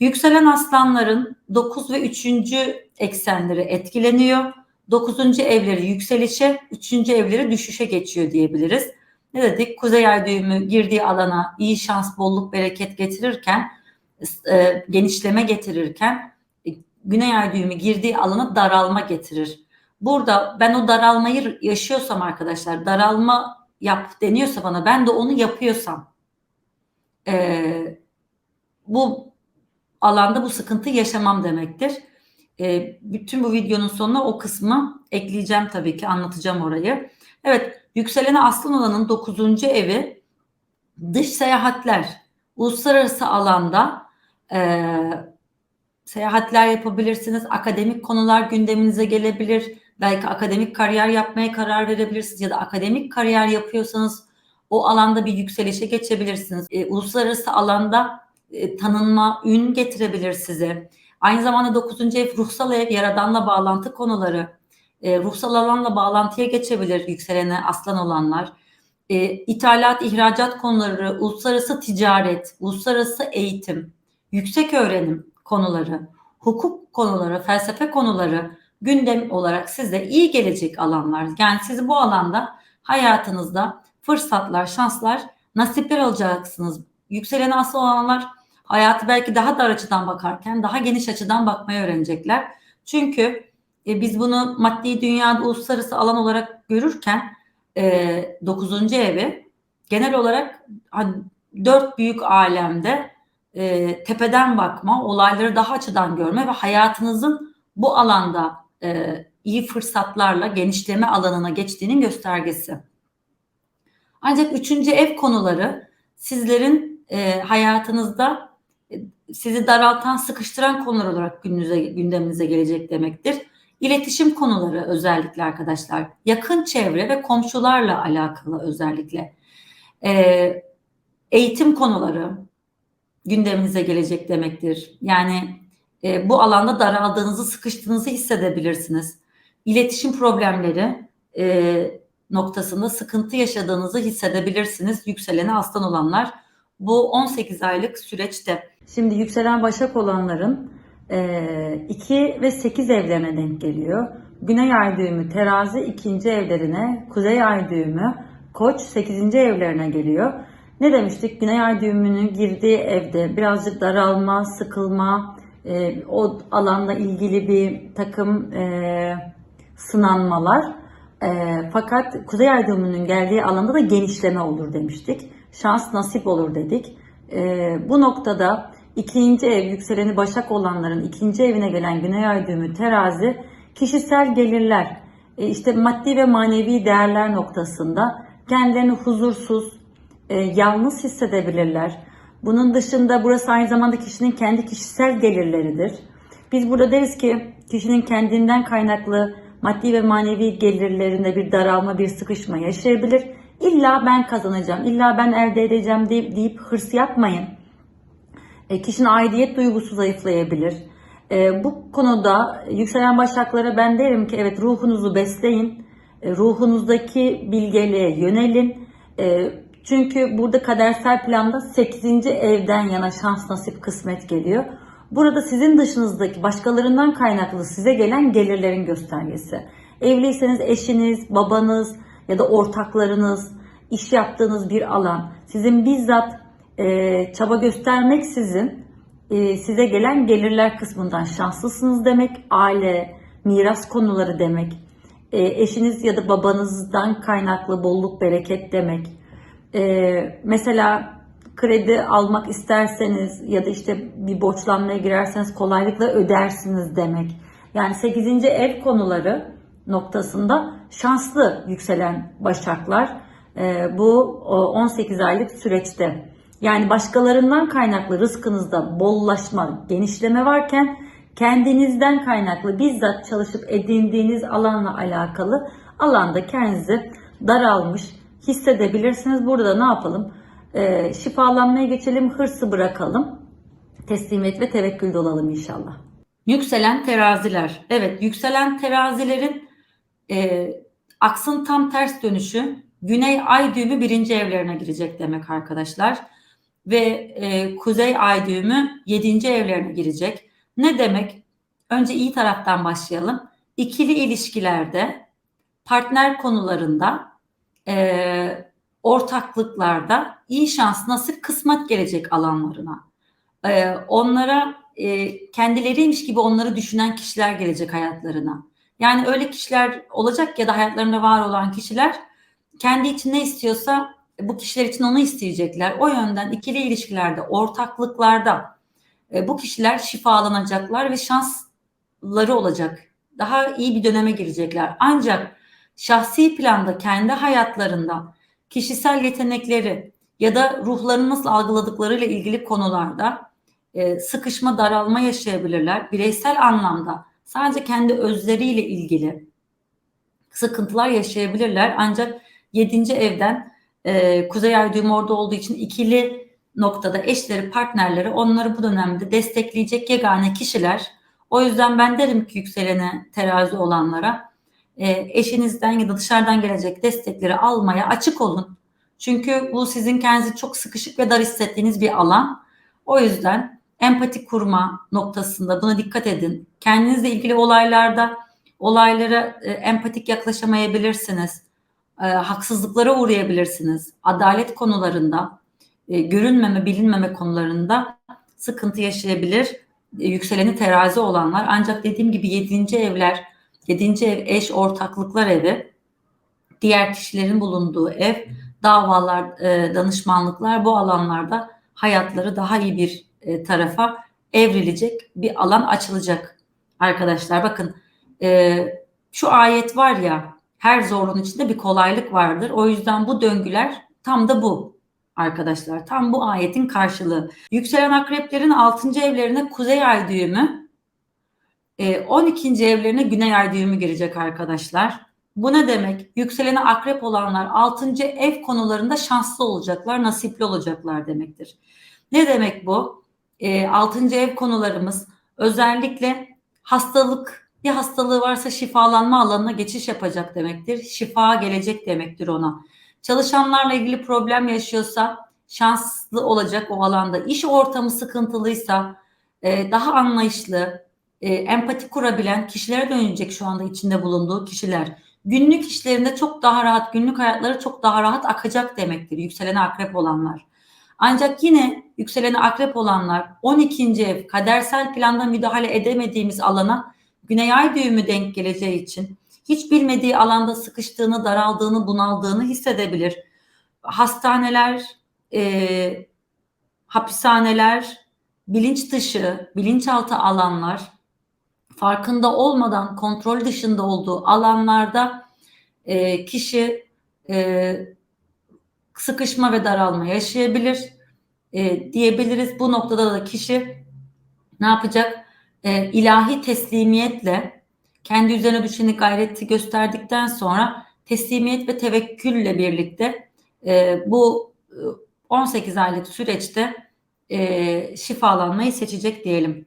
Yükselen aslanların 9 ve 3. eksenleri etkileniyor. 9. evleri yükselişe, 3. evleri düşüşe geçiyor diyebiliriz. Ne dedik? Kuzey ay düğümü girdiği alana iyi şans, bolluk, bereket getirirken, e, genişleme getirirken e, Güney ay düğümü girdiği alana daralma getirir. Burada ben o daralmayı yaşıyorsam arkadaşlar, daralma yap deniyorsa bana, ben de onu yapıyorsam, e, bu alanda bu sıkıntı yaşamam demektir. E, bütün bu videonun sonuna o kısmı ekleyeceğim tabii ki anlatacağım orayı. Evet yükseleni aslan olanın 9. evi dış seyahatler uluslararası alanda e, seyahatler yapabilirsiniz. Akademik konular gündeminize gelebilir. Belki akademik kariyer yapmaya karar verebilirsiniz ya da akademik kariyer yapıyorsanız o alanda bir yükselişe geçebilirsiniz. E, uluslararası alanda e, tanınma, ün getirebilir size. Aynı zamanda 9. ev ruhsal ev, yaradanla bağlantı konuları. E, ruhsal alanla bağlantıya geçebilir yükselene aslan olanlar. E, ithalat, ihracat konuları, uluslararası ticaret, uluslararası eğitim, yüksek öğrenim konuları, hukuk konuları, felsefe konuları gündem olarak size iyi gelecek alanlar. Yani siz bu alanda hayatınızda fırsatlar, şanslar, nasipler alacaksınız. Yükselen asıl olanlar hayatı belki daha dar açıdan bakarken daha geniş açıdan bakmayı öğrenecekler. Çünkü e, biz bunu maddi dünyada uluslararası alan olarak görürken e, 9. evi genel olarak hani, dört büyük alemde e, tepeden bakma, olayları daha açıdan görme ve hayatınızın bu alanda e, iyi fırsatlarla genişleme alanına geçtiğinin göstergesi. Ancak üçüncü ev konuları sizlerin e, hayatınızda e, sizi daraltan, sıkıştıran konular olarak gününüze, gündeminize gelecek demektir. İletişim konuları özellikle arkadaşlar, yakın çevre ve komşularla alakalı özellikle. E, eğitim konuları gündeminize gelecek demektir. Yani e, bu alanda daraldığınızı, sıkıştığınızı hissedebilirsiniz. İletişim problemleri e, noktasında sıkıntı yaşadığınızı hissedebilirsiniz. Yükseleni aslan olanlar bu 18 aylık süreçte. Şimdi yükselen başak olanların 2 e, ve 8 evlerine denk geliyor. Güney ay düğümü terazi ikinci evlerine, kuzey ay düğümü koç 8. evlerine geliyor. Ne demiştik? Güney ay düğümünün girdiği evde birazcık daralma, sıkılma, e, o alanda ilgili bir takım e, sınanmalar. E, fakat kuzey ay düğümünün geldiği alanda da genişleme olur demiştik. Şans nasip olur dedik. E, bu noktada ikinci ev yükseleni başak olanların ikinci evine gelen güney ay düğümü terazi kişisel gelirler, e, işte maddi ve manevi değerler noktasında kendilerini huzursuz, e, yalnız hissedebilirler. Bunun dışında burası aynı zamanda kişinin kendi kişisel gelirleridir. Biz burada deriz ki kişinin kendinden kaynaklı maddi ve manevi gelirlerinde bir daralma, bir sıkışma yaşayabilir. İlla ben kazanacağım, illa ben elde edeceğim deyip, deyip hırs yapmayın. E, kişinin aidiyet duygusu zayıflayabilir. E, bu konuda yükselen başaklara ben derim ki evet ruhunuzu besleyin. E, ruhunuzdaki bilgeliğe yönelin. E, çünkü burada kadersel planda 8. evden yana şans nasip kısmet geliyor. Burada sizin dışınızdaki başkalarından kaynaklı size gelen gelirlerin göstergesi. Evliyseniz eşiniz, babanız ya da ortaklarınız, iş yaptığınız bir alan sizin bizzat e, çaba göstermeksizin e, size gelen gelirler kısmından şanslısınız demek. Aile, miras konuları demek. E, eşiniz ya da babanızdan kaynaklı bolluk, bereket demek e, mesela kredi almak isterseniz ya da işte bir borçlanmaya girerseniz kolaylıkla ödersiniz demek. Yani 8. ev konuları noktasında şanslı yükselen başaklar bu 18 aylık süreçte. Yani başkalarından kaynaklı rızkınızda bollaşma, genişleme varken kendinizden kaynaklı bizzat çalışıp edindiğiniz alanla alakalı alanda kendinizi daralmış, hissedebilirsiniz. Burada ne yapalım? E, şifalanmaya geçelim, hırsı bırakalım. Teslimiyet ve tevekkülde olalım inşallah. Yükselen teraziler. Evet, yükselen terazilerin e, aksın tam ters dönüşü Güney ay düğümü birinci evlerine girecek demek arkadaşlar. ve e, kuzey ay düğümü 7. evlerine girecek. Ne demek? Önce iyi taraftan başlayalım. İkili ilişkilerde, partner konularında, e, ortaklıklarda iyi şans, nasip, kısmet gelecek alanlarına. E, onlara e, kendileriymiş gibi onları düşünen kişiler gelecek hayatlarına. Yani öyle kişiler olacak ya da hayatlarında var olan kişiler kendi için ne istiyorsa bu kişiler için onu isteyecekler. O yönden ikili ilişkilerde, ortaklıklarda e, bu kişiler şifalanacaklar ve şansları olacak. Daha iyi bir döneme girecekler. Ancak şahsi planda kendi hayatlarında kişisel yetenekleri ya da ruhlarını nasıl algıladıklarıyla ilgili konularda e, sıkışma, daralma yaşayabilirler. Bireysel anlamda sadece kendi özleriyle ilgili sıkıntılar yaşayabilirler. Ancak 7. evden e, Kuzey Ay düğümü orada olduğu için ikili noktada eşleri, partnerleri onları bu dönemde destekleyecek yegane kişiler. O yüzden ben derim ki yükselene terazi olanlara e, eşinizden ya da dışarıdan gelecek destekleri almaya açık olun. Çünkü bu sizin kendinizi çok sıkışık ve dar hissettiğiniz bir alan. O yüzden empati kurma noktasında buna dikkat edin. Kendinizle ilgili olaylarda olaylara e, empatik yaklaşamayabilirsiniz. E, haksızlıklara uğrayabilirsiniz. Adalet konularında, e, görünmeme, bilinmeme konularında sıkıntı yaşayabilir. E, yükseleni terazi olanlar. Ancak dediğim gibi yedinci evler, yedinci ev eş ortaklıklar evi, diğer kişilerin bulunduğu ev, davalar, e, danışmanlıklar bu alanlarda hayatları daha iyi bir e, tarafa evrilecek bir alan açılacak arkadaşlar. Bakın e, şu ayet var ya her zorluğun içinde bir kolaylık vardır. O yüzden bu döngüler tam da bu arkadaşlar. Tam bu ayetin karşılığı. Yükselen akreplerin 6. evlerine kuzey ay düğümü, 12. E, evlerine güney ay düğümü girecek arkadaşlar. Bu ne demek? Yükseleni akrep olanlar 6. ev konularında şanslı olacaklar, nasipli olacaklar demektir. Ne demek bu? E, 6. ev konularımız özellikle hastalık bir hastalığı varsa şifalanma alanına geçiş yapacak demektir. Şifa gelecek demektir ona. Çalışanlarla ilgili problem yaşıyorsa şanslı olacak o alanda. İş ortamı sıkıntılıysa e, daha anlayışlı, e, empati kurabilen kişilere dönecek şu anda içinde bulunduğu kişiler. Günlük işlerinde çok daha rahat, günlük hayatları çok daha rahat akacak demektir yükselene akrep olanlar. Ancak yine yükselene akrep olanlar 12. ev kadersel planda müdahale edemediğimiz alana Güney Ay düğümü denk geleceği için hiç bilmediği alanda sıkıştığını, daraldığını, bunaldığını hissedebilir. Hastaneler, e, hapishaneler, bilinç dışı, bilinçaltı alanlar, farkında olmadan kontrol dışında olduğu alanlarda e, kişi e, sıkışma ve daralma yaşayabilir e, diyebiliriz. Bu noktada da kişi ne yapacak? E, ilahi teslimiyetle kendi üzerine düşeni gayreti gösterdikten sonra teslimiyet ve tevekkülle birlikte e, bu 18 aylık süreçte e, şifalanmayı seçecek diyelim.